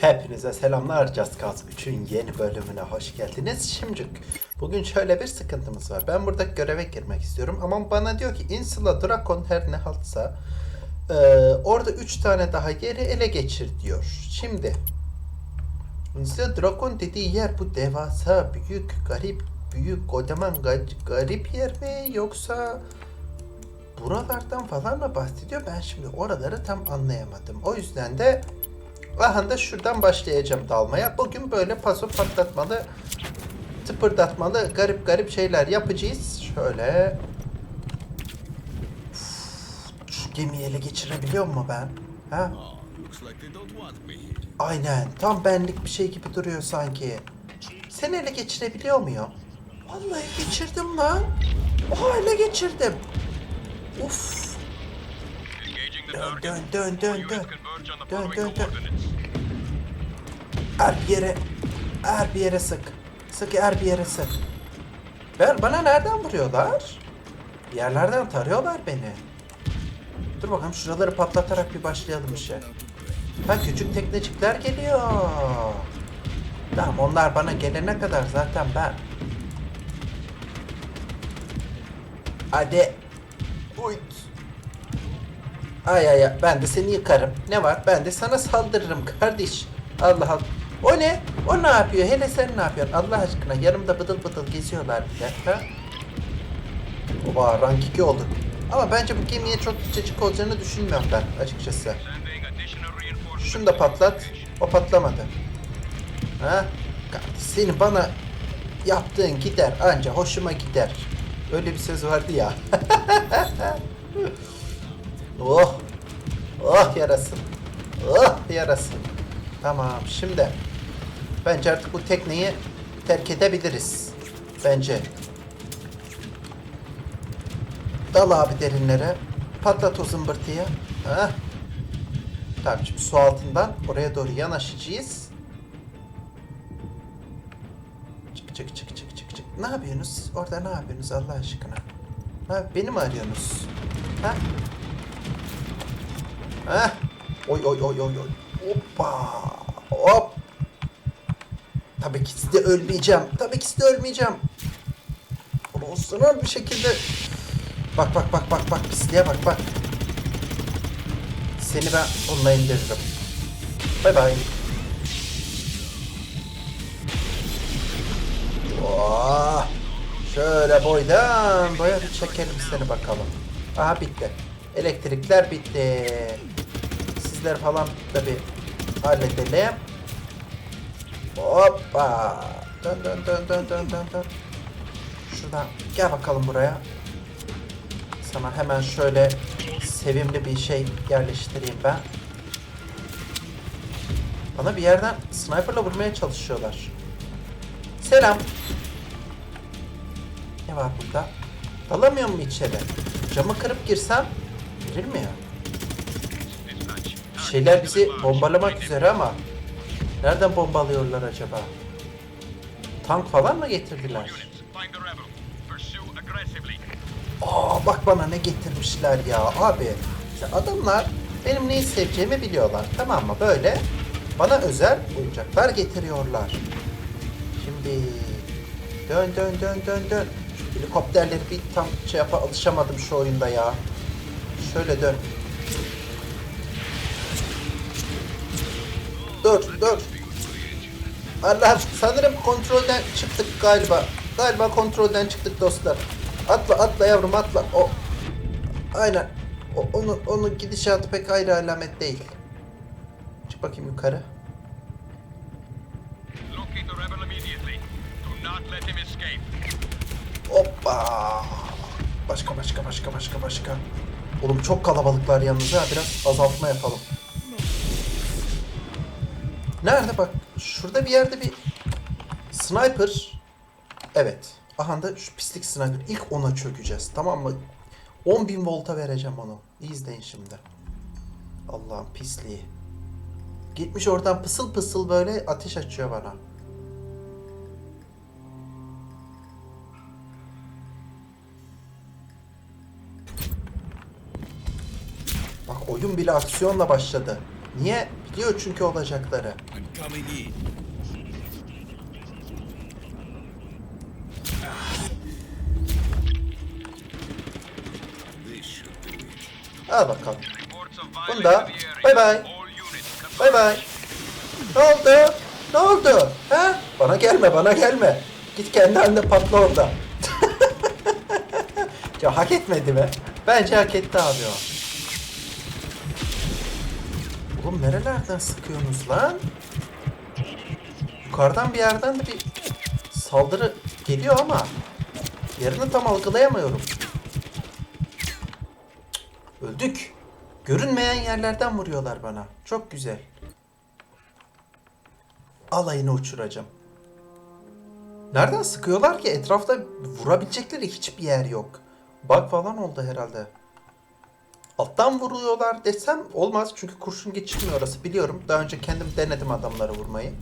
Hepinize selamlar Just Cause 3'ün yeni bölümüne hoş geldiniz. Şimdi bugün şöyle bir sıkıntımız var. Ben burada göreve girmek istiyorum ama bana diyor ki Insula Drakon her ne haltsa e, orada 3 tane daha yeri ele geçir diyor. Şimdi Insula Drakon dediği yer bu devasa, büyük, garip, büyük, kocaman, ga- garip yer mi yoksa buralardan falan mı bahsediyor? Ben şimdi oraları tam anlayamadım. O yüzden de Aha da şuradan başlayacağım dalmaya. Bugün böyle paso patlatmalı, tıpırdatmalı, garip garip şeyler yapacağız. Şöyle. Uf, Şu gemiyi ele geçirebiliyor mu ben? Ha? Me. Aynen. Tam benlik bir şey gibi duruyor sanki. Sen ele geçirebiliyor muyum? Vallahi geçirdim lan. Oha ele geçirdim. Uf. Dön dön dön dön dön. Dön dön dön. Her bir yere, her bir yere sık. Sık her bir yere sık. Ben, bana nereden vuruyorlar? Bir yerlerden tarıyorlar beni. Dur bakalım şuraları patlatarak bir başlayalım işe. Ha küçük teknecikler geliyor. Tamam onlar bana gelene kadar zaten ben. Hadi. Uyt. Ay ay ay ben de seni yıkarım. Ne var? Ben de sana saldırırım kardeş. Allah Allah. O ne? O ne yapıyor? Hele sen ne yapıyorsun? Allah aşkına yanımda bıdıl bıdıl geziyorlar bir dakika. Oba rank 2 oldu. Ama bence bu gemiye çok cacık olacağını düşünmüyorum ben açıkçası. Şunu da patlat. O patlamadı. Ha? Senin bana yaptığın gider anca hoşuma gider. Öyle bir söz vardı ya. oh. Oh yarasın. Oh yarasın. Tamam şimdi. Bence artık bu tekneyi terk edebiliriz. Bence. Dal abi derinlere. Patlat o zımbırtıyı. Ha? Tamam şimdi su altından oraya doğru yanaşacağız. Çık çık çık çık çık çık. Ne yapıyorsunuz? Orada ne yapıyorsunuz Allah aşkına? Ha, beni mi arıyorsunuz? Ha? Ha? Oy oy oy oy oy. Hoppa. Hop. Tabii ki size ölmeyeceğim. Tabii ki size ölmeyeceğim. Profesyonel bir şekilde. Bak bak bak bak bak pisliğe bak bak. Seni ben onunla indiririm. Bay bay. Oh, şöyle boydan boya çekelim seni bakalım. Aha bitti. Elektrikler bitti. Sizler falan da bir halledelim. Hoppa. Dön dön dön dön dön dön dön. Şuradan gel bakalım buraya. Sana hemen şöyle sevimli bir şey yerleştireyim ben. Bana bir yerden sniperla vurmaya çalışıyorlar. Selam. Ne var burada? Dalamıyor mu içeri? Camı kırıp girsem girilmiyor. Dispatch. Bir şeyler bizi bombalamak üzere ama nereden bombalıyorlar acaba? Tank falan mı getirdiler? Aa bak bana ne getirmişler ya abi. İşte adamlar benim neyi seveceğimi biliyorlar tamam mı? Böyle bana özel oyuncaklar getiriyorlar. Şimdi dön dön dön dön dön. Şu helikopterleri bir tam şey yapa alışamadım şu oyunda ya. Şöyle dön. Dur dur. Allah sanırım kontrolden çıktık galiba. Galiba kontrolden çıktık dostlar. Atla atla yavrum atla. O Aynen. O, onun onun gidişatı pek ayrı alamet değil. Çık bakayım yukarı. Hoppa. Başka başka başka başka başka. Oğlum çok kalabalıklar yalnız ha. Biraz azaltma yapalım. Nerede bak? Şurada bir yerde bir sniper. Evet. Aha da şu pislik sniper. İlk ona çökeceğiz. Tamam mı? 10.000 volta vereceğim onu. İyi izleyin şimdi. Allah'ın pisliği. Gitmiş oradan pısıl pısıl böyle ateş açıyor bana. Oyun bile aksiyonla başladı. Niye? Biliyor çünkü olacakları. Al bakalım. Bunda. All units Bay bay. Ne oldu? Ne oldu? Ha? Bana gelme, bana gelme. Git kendi halinde patla orada. ya hak etmedi mi? Bence hak etti abi o. Oğlum nerelerden sıkıyorsunuz lan? Yukarıdan bir yerden de bir saldırı geliyor ama yerini tam algılayamıyorum. Öldük. Görünmeyen yerlerden vuruyorlar bana. Çok güzel. Alayını uçuracağım. Nereden sıkıyorlar ki? Etrafta vurabilecekleri hiçbir yer yok. Bug falan oldu herhalde. Alttan vuruyorlar desem olmaz çünkü kurşun geçirmiyor orası biliyorum. Daha önce kendim denedim adamları vurmayı.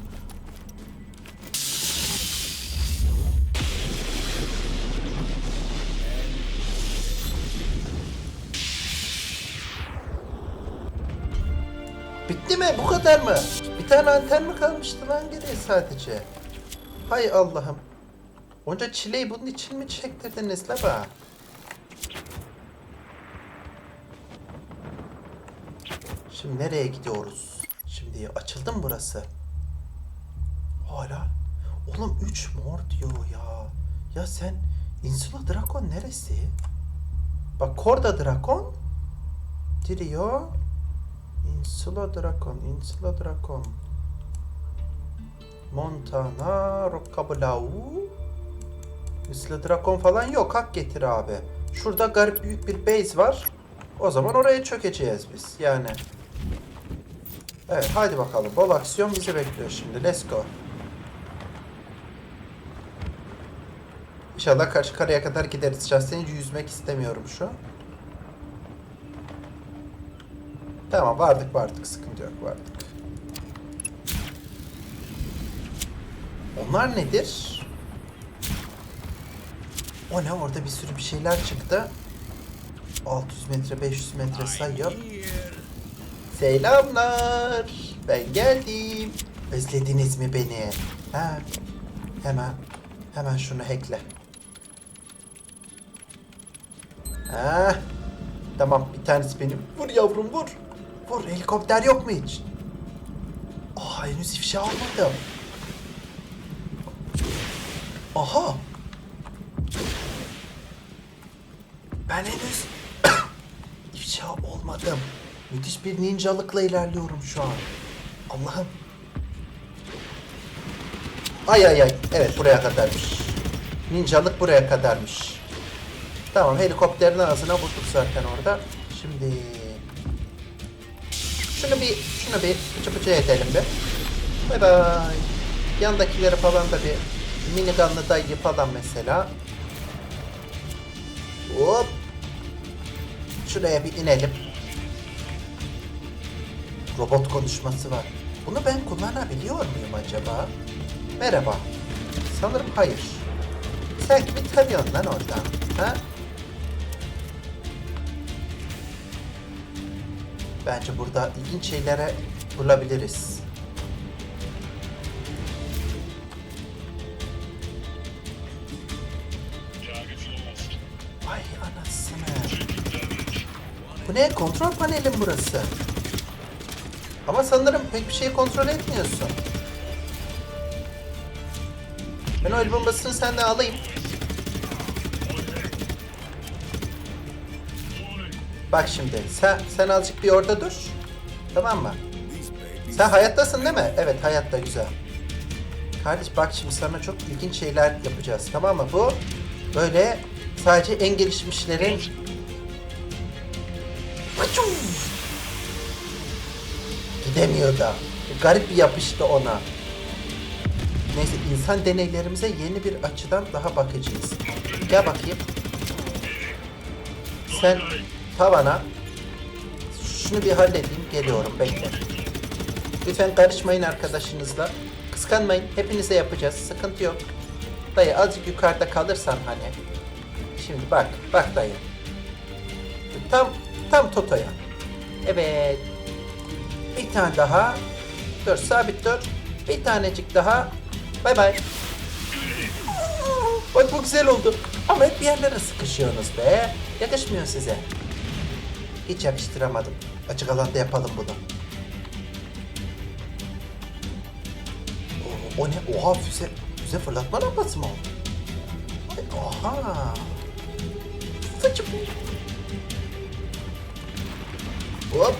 Bitti mi? Bu kadar mı? Bir tane anten mi kalmıştı lan geriye sadece? Hay Allah'ım. Onca çileyi bunun için mi çektirdiniz la bana? Şimdi nereye gidiyoruz? Şimdi açıldı mı burası? Hala. Oğlum 3 mor diyor ya. Ya sen Insula Drakon neresi? Bak Korda Drakon diyor. Insula Drakon, Insula Drakon. Montana, Roccablau. Insula Drakon falan yok. Hak getir abi. Şurada garip büyük bir base var. O zaman oraya çökeceğiz biz. Yani. Evet haydi bakalım. Bol aksiyon bizi bekliyor şimdi. Let's go. İnşallah karşı karaya kadar gideriz. Şahsen yüzmek istemiyorum şu. Tamam vardık vardık sıkıntı yok vardık. Onlar nedir? O ne orada bir sürü bir şeyler çıktı. 600 metre 500 metre sayıyor. Selamlar. Ben geldim. Özlediniz mi beni? Ha. Hemen hemen şunu hackle. Ha. Tamam bir tanesi benim. Vur yavrum vur. Vur helikopter yok mu hiç? Aa henüz ifşa olmadım. Aha. Ben henüz ifşa olmadım. Müthiş bir ninjalıkla ilerliyorum şu an. Allah'ım. Ay ay ay. Evet buraya kadarmış. Ninjalık buraya kadarmış. Tamam helikopterin ağzına vurduk zaten orada. Şimdi şunu bir şunu bir pıçı pıçı edelim bir. Bay bay. Yandakileri falan da bir minigunlı dayı falan mesela. Hop. Şuraya bir inelim. Robot konuşması var. Bunu ben kullanabiliyor muyum acaba? Merhaba. Sanırım hayır. Sen kimi tanıyorsun lan oradan? Ha? Bence burada ilginç şeylere bulabiliriz. Vay anasını. Bu ne? Kontrol panelim burası. Ama sanırım pek bir şey kontrol etmiyorsun. Ben o el bombasını senden alayım. Bak şimdi sen sen azıcık bir orada dur. Tamam mı? Sen hayattasın değil mi? Evet hayatta güzel. Kardeş bak şimdi sana çok ilginç şeyler yapacağız tamam mı? Bu böyle sadece en gelişmişlerin Pıçum! Gidemiyor da. Garip bir yapıştı ona. Neyse insan deneylerimize yeni bir açıdan daha bakacağız. Gel bakayım. Sen tavana şunu bir halledeyim geliyorum bekle. Lütfen karışmayın arkadaşınızla. Kıskanmayın. Hepinize yapacağız. Sıkıntı yok. Dayı azıcık yukarıda kalırsan hani. Şimdi bak. Bak dayı. Tam tam Toto'ya. Evet. Bir tane daha. Dur sabit dur. Bir tanecik daha. Bay bay. Bak bu güzel oldu. Ama hep bir yerlere sıkışıyorsunuz be. Yakışmıyor size. Hiç yakıştıramadım. Açık alanda yapalım bunu. O, o ne? Oha füze, füze fırlatma lambası mı o? Ay, Oha. Bu. Hop.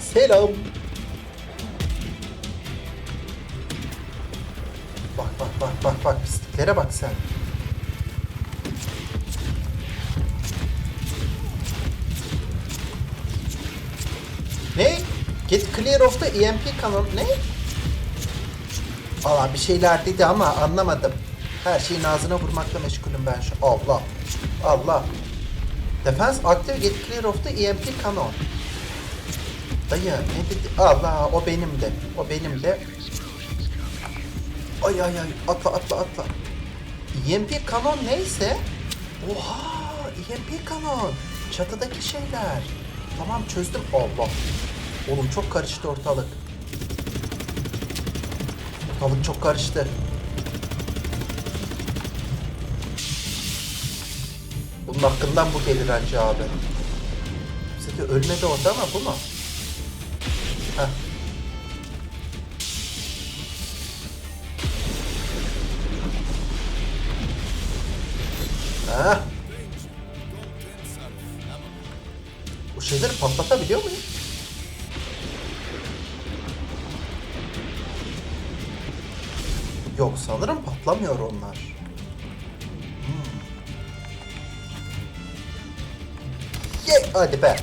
Selam. Bak bak bak bak pisliklere bak sen. Ne? Get clear of the EMP kanal. Ne? Valla bir şeyler dedi ama anlamadım. Her şeyin ağzına vurmakla meşgulüm ben şu. Allah. Allah. Defense active get clear of the EMP canon. Dayı ne dedi? Allah o benim de. O benim de. Ay ay ay atla atla atla. EMP kanon neyse. Oha EMP kanon. Çatıdaki şeyler. Tamam çözdüm. Allah. Oğlum çok karıştı ortalık. Ortalık çok karıştı. Bunun hakkından bu gelir anca abi. Bize ölmedi orada ama bu mu? Yok sanırım patlamıyor onlar. Hmm. Ye hadi be.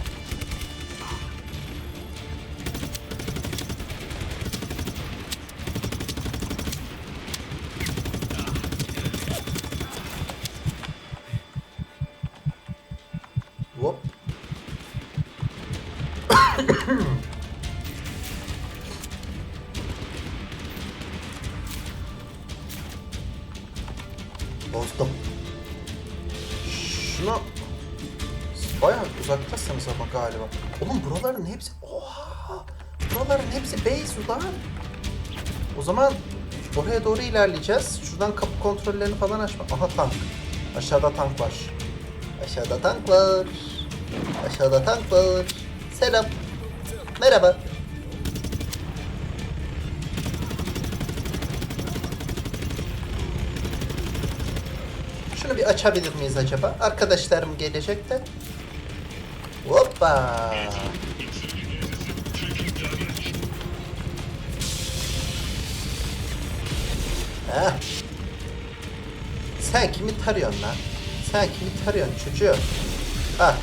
Oraya doğru ilerleyeceğiz. Şuradan kapı kontrollerini falan açma. Aha tank. Aşağıda tank var. Aşağıda tank var. Aşağıda tank var. Selam. Merhaba. Şunu bir açabilir miyiz acaba? Arkadaşlarım gelecek de. Hoppa. Heh. Sen kimi tarıyorsun lan? Sen kimi tarıyorsun çocuğum? Ha.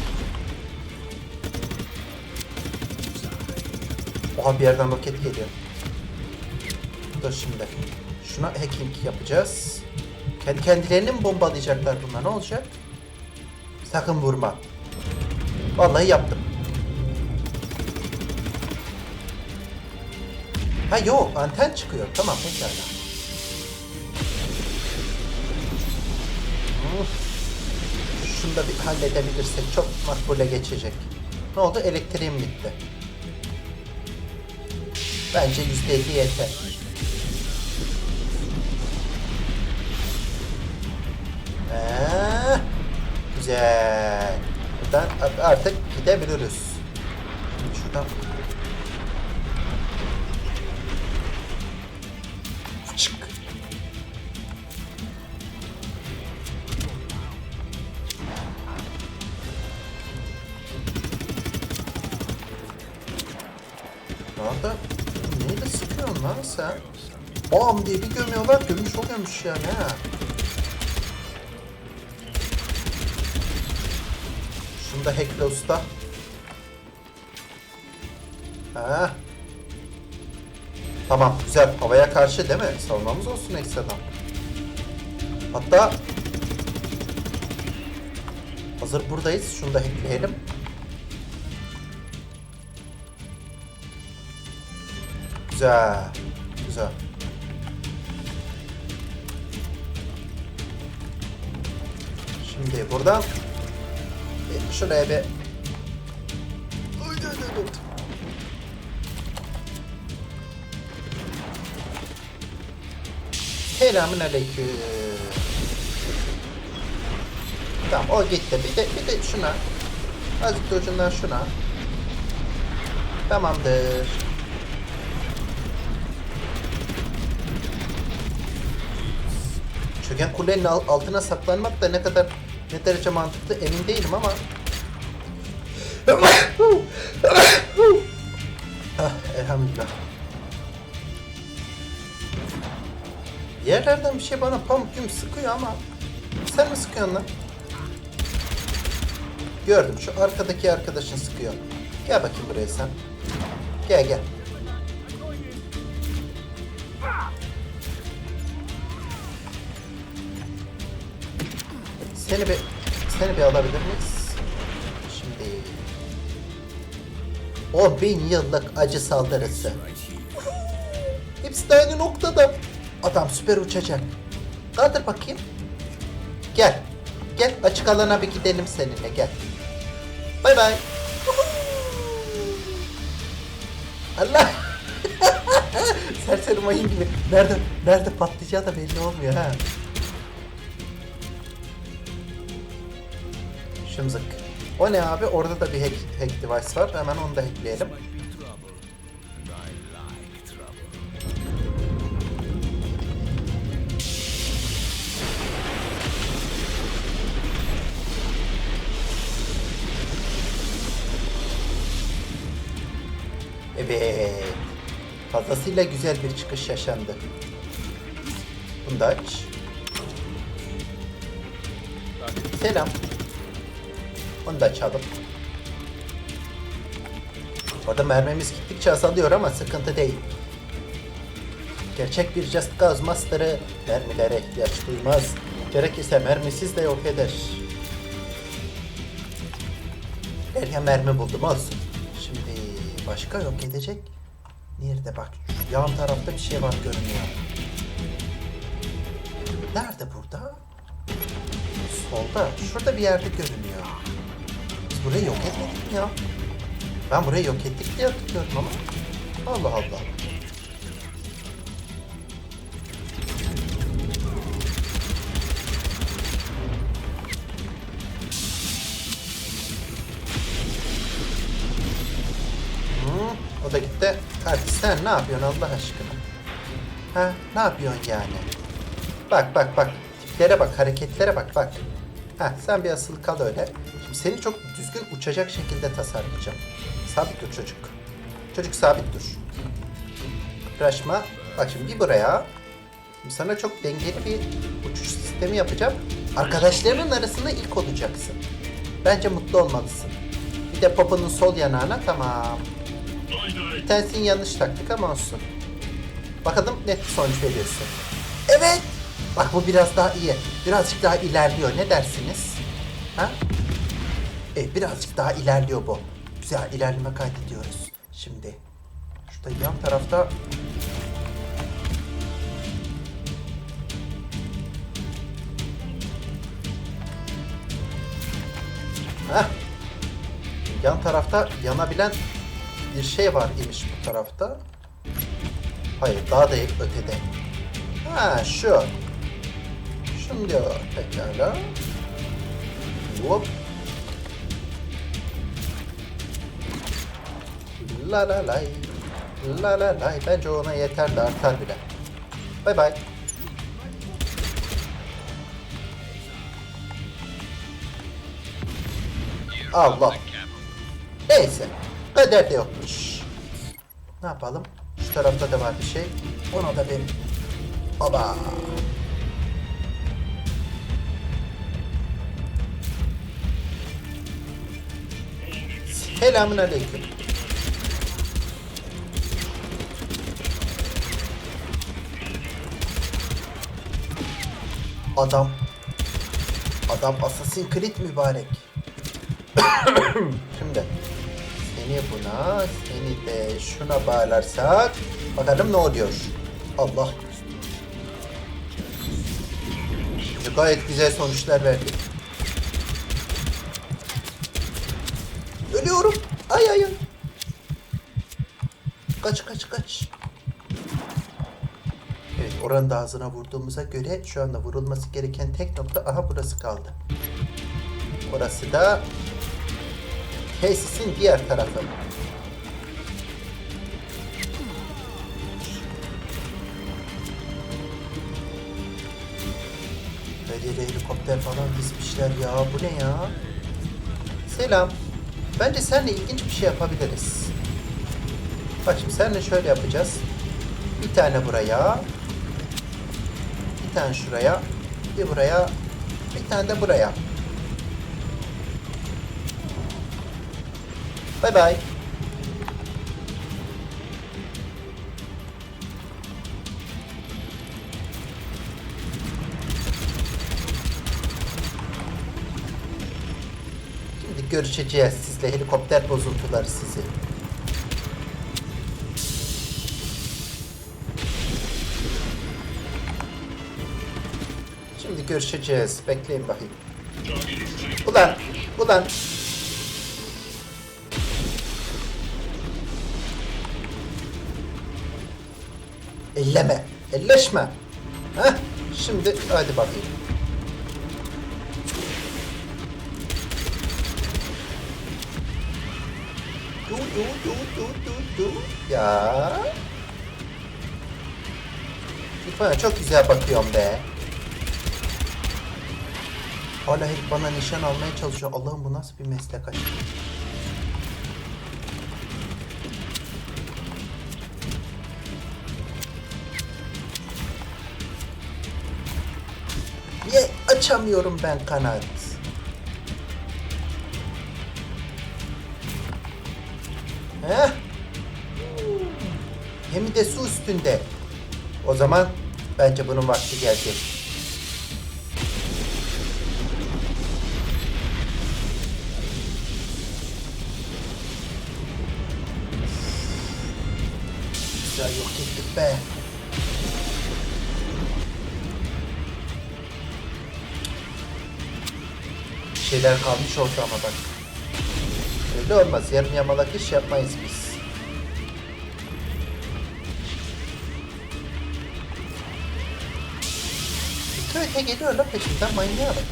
Oha bir yerden roket geliyor. Dur şimdi. Şuna hacking yapacağız. Kendi kendilerini mi bombalayacaklar bunlar? Ne olacak? Sakın vurma. Vallahi yaptım. Ha yok anten çıkıyor. Tamam pekala. Da bir halledebilirsek çok makbule geçecek. Ne oldu? Elektriğim gitti. Bence %50 yeter. Ee, güzel. Buradan artık gidebiliriz. Şimdi şuradan Nerede? Neyle sıkıyorsun lan sen? Bam diye bir gömüyorlar, gömüş o gömüş yani ha. Şunu da hackle usta. Ha. Tamam güzel. Havaya karşı değil mi? Savunmamız olsun ekstradan. Hatta hazır buradayız. Şunu da hackleyelim. Güzel. Güzel. Şimdi buradan şuraya bir Haydi haydi haydi. Selamın aleyküm. Tamam o gitti. Bir de bir de şuna. Azıcık da ucundan şuna. Tamamdır. Çöken kulenin al- altına saklanmak da ne kadar ne derece mantıklı emin değilim ama ah, elhamdülillah. Yerlerden bir şey bana pamuk gibi sıkıyor ama sen mi sıkıyorsun lan? Gördüm şu arkadaki arkadaşın sıkıyor. Gel bakayım buraya sen. Gel gel. Seni bir seni bir alabilir miyiz? Şimdi o bin yıllık acı saldırısı. Hepsi de aynı noktada. Adam süper uçacak. Kaldır bakayım. Gel. Gel açık alana bir gidelim seninle gel. Bay bay. Allah. Serseri mayın gibi. Nerede nerede patlayacağı da belli olmuyor ha. Şımzık. O ne abi? Orada da bir hack, hack device var. Hemen onu da hackleyelim. Evet. Fazlasıyla güzel bir çıkış yaşandı. Bunu da aç. Selam. Onu da açalım. Orada mermimiz gittikçe azalıyor ama sıkıntı değil. Gerçek bir Just Cause Master'ı mermilere ihtiyaç duymaz. Gerekirse mermisiz de yok eder. Derken mermi buldum olsun. Şimdi başka yok edecek. Nerede bak şu yan tarafta bir şey var görünüyor. Nerede burada? Solda. Şurada bir yerde görünüyor. Burayı yok etmedik ya? Ben burayı yok ettik diye hatırlıyorum ama. Allah Allah. O da gitti. Hadi sen ne yapıyorsun Allah aşkına? Ha, ne yapıyorsun yani? Bak bak bak. Tiplere bak, hareketlere bak bak. Ha, sen bir asılı kal öyle. Seni çok düzgün uçacak şekilde tasarlayacağım. Sabit dur çocuk. Çocuk sabit dur. Kıpraşma. Bak şimdi bir buraya. Sana çok dengeli bir uçuş sistemi yapacağım. Arkadaşlarının arasında ilk olacaksın. Bence mutlu olmalısın. Bir de poponun sol yanağına tamam. Bir tanesini yanlış taktık ama olsun. Bakalım net bir sonuç veriyorsun. Evet. Bak bu biraz daha iyi. Birazcık daha ilerliyor. Ne dersiniz? Ha? Evet birazcık daha ilerliyor bu. Güzel ilerleme kaydediyoruz. Şimdi şurada yan tarafta Heh. Yan tarafta yanabilen bir şey var imiş bu tarafta. Hayır daha da ötede. Ha şu. Şunu diyor pekala. Hop. La la lay. La la lay. Bence ona yeter de artar bile. Bay bay. Allah. Neyse. Kader de yokmuş. Ne yapalım? Şu tarafta da var bir şey. Ona da bir... Oba. Selamun aleyküm. Adam. Adam Assassin's Creed mübarek. Şimdi seni buna, seni de şuna bağlarsak bakalım ne oluyor. Allah. Gayet güzel sonuçlar verdi. Ölüyorum. Ay ay. Kaç kaç kaç. Oranın da ağzına vurduğumuza göre şu anda vurulması gereken tek nokta aha burası kaldı. Orası da tesisin diğer tarafı. Yere helikopter falan dizmişler ya. Bu ne ya? Selam. Bence seninle ilginç bir şey yapabiliriz. Bak şimdi seninle şöyle yapacağız. Bir tane buraya. Tane şuraya. Bir buraya. Bir tane de buraya. Bay bay. Şimdi görüşeceğiz sizle helikopter bozuntuları sizi. Görüşeceğiz. Bekleyin bakayım. Ulan, ulan. Elleme, elleşme. Heh, şimdi hadi bakayım. Du, du, du, du, du, du. Ya. Bana çok güzel bakıyorum be. Hala herif bana nişan almaya çalışıyor. Allah'ım bu nasıl bir meslek aşkı? Niye açamıyorum ben kanat? Heh. Hem de su üstünde. O zaman bence bunun vakti geldi. Yok ettik be. Şeyler kalmış oldu ama bak. Öyle olmaz. Yarım yamalak iş yapmayız biz. Öte geliyorlar peşinden manyağa bak.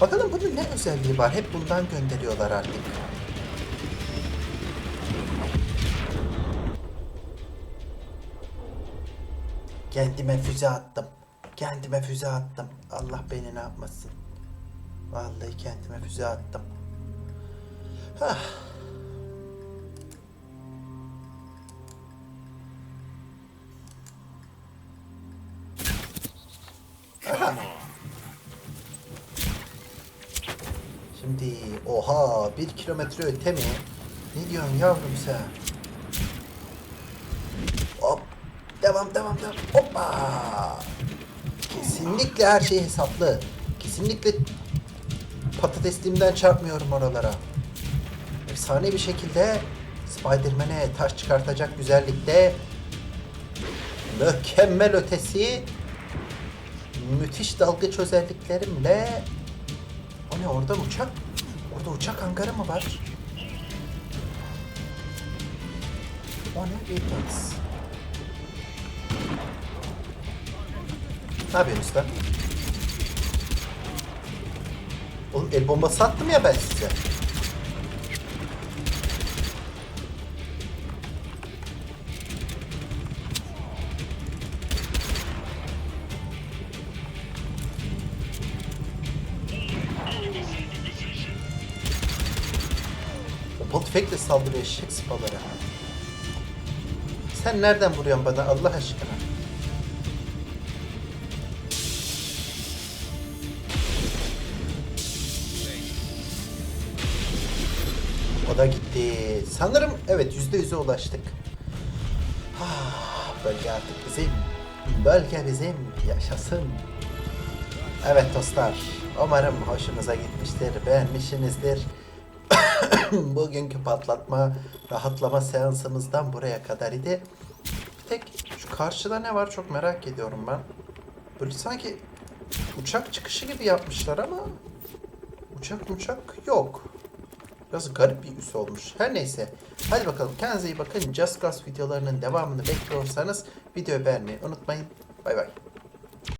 Bakalım bunun ne özelliği var? Hep bundan gönderiyorlar artık. Kendime füze attım. Kendime füze attım. Allah beni ne yapmasın. Vallahi kendime füze attım. Hah. Şimdi oha bir kilometre öte mi? Ne diyorsun yavrum sen? Hop. Devam devam devam. Hoppa. Kesinlikle her şey hesaplı. Kesinlikle patatesliğimden çarpmıyorum oralara. Efsane bir şekilde Spider-Man'e taş çıkartacak güzellikte mükemmel ötesi müthiş dalgıç özelliklerimle o ne orada uçak? Orada uçak hangarı mı var? O ne Wilkins? Ne yapıyorsunuz lan? Oğlum el bombası attım ya ben size. Tüfekle saldırıyor eşek sıpalara. Sen nereden vuruyorsun bana Allah aşkına? Da gitti. Sanırım evet yüzde yüze ulaştık. Ah, bölge artık bizim. Bölge bizim. Yaşasın. Evet dostlar. Umarım hoşunuza gitmiştir. Beğenmişsinizdir. Bugünkü patlatma, rahatlama seansımızdan buraya kadar idi. Bir tek şu karşıda ne var çok merak ediyorum ben. Böyle sanki uçak çıkışı gibi yapmışlar ama uçak uçak yok. Biraz garip bir üs olmuş. Her neyse. Hadi bakalım kendinize iyi bakın. Just Cause videolarının devamını bekliyorsanız videoyu beğenmeyi unutmayın. Bay bay.